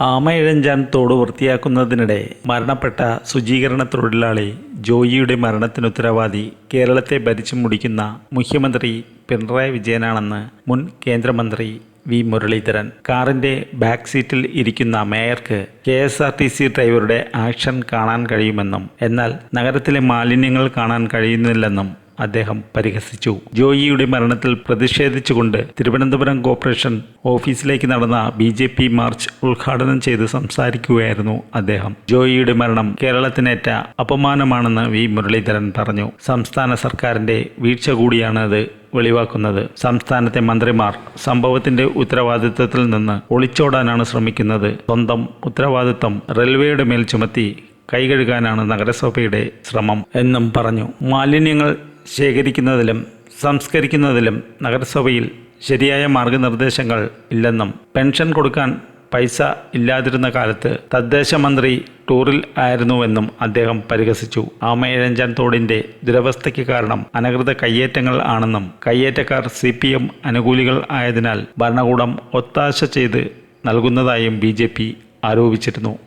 ആമയിഴഞ്ചാൻ തോട് വൃത്തിയാക്കുന്നതിനിടെ മരണപ്പെട്ട ശുചീകരണ തൊഴിലാളി ജോയിയുടെ മരണത്തിനുത്തരവാദി കേരളത്തെ ഭരിച്ചു മുടിക്കുന്ന മുഖ്യമന്ത്രി പിണറായി വിജയനാണെന്ന് മുൻ കേന്ദ്രമന്ത്രി വി മുരളീധരൻ. കാറിന്റെ ബാക്ക് സീറ്റിൽ ഇരിക്കുന്ന മേയർക്ക് K S R T C ഡ്രൈവറുടെ ആക്ഷൻ കാണാൻ കഴിയുമെന്നും എന്നാൽ നഗരത്തിലെ മാലിന്യങ്ങൾ കാണാൻ കഴിയുന്നില്ലെന്നും അദ്ദേഹം പരിഹസിച്ചു. ജോയിയുടെ മരണത്തിൽ പ്രതിഷേധിച്ചുകൊണ്ട് തിരുവനന്തപുരം കോർപ്പറേഷൻ ഓഫീസിലേക്ക് നടന്ന ബി ജെ പി മാർച്ച് ഉദ്ഘാടനം ചെയ്ത് സംസാരിക്കുകയായിരുന്നു അദ്ദേഹം. ജോയിയുടെ മരണം കേരളത്തിനേറ്റ അപമാനമാണെന്ന് വി. മുരളീധരൻ പറഞ്ഞു. സംസ്ഥാന സർക്കാരിന്റെ വീഴ്ച കൂടിയാണ് അത് വെളിവാക്കുന്നത്. സംസ്ഥാനത്തെ മന്ത്രിമാർ സംഭവത്തിന്റെ ഉത്തരവാദിത്വത്തിൽ നിന്ന് ഒളിച്ചോടാനാണ് ശ്രമിക്കുന്നത്. സ്വന്തം ഉത്തരവാദിത്വം റെയിൽവേയുടെ മേൽ ചുമത്തി കൈകഴുകാനാണ് നഗരസഭയുടെ ശ്രമം എന്നും പറഞ്ഞു. മാലിന്യങ്ങൾ ശേഖരിക്കുന്നതിലും സംസ്കരിക്കുന്നതിലും നഗരസഭയിൽ ശരിയായ മാർഗനിർദ്ദേശങ്ങൾ ഇല്ലെന്നും പെൻഷൻ കൊടുക്കാൻ പൈസ ഇല്ലാതിരുന്ന കാലത്ത് തദ്ദേശ മന്ത്രി ടൂറിൽ ആയിരുന്നുവെന്നും അദ്ദേഹം പരിഹസിച്ചു. ആമയിഴഞ്ചാൻ തോടിന്റെ ദുരവസ്ഥയ്ക്ക് കാരണം അനധികൃത കയ്യേറ്റങ്ങൾ ആണെന്നും കയ്യേറ്റക്കാർ സി പി എം അനുകൂലികൾ ആയതിനാൽ ഭരണകൂടം ഒത്താശ ചെയ്ത് നൽകുന്നതായും ബി ആരോപിച്ചിരുന്നു.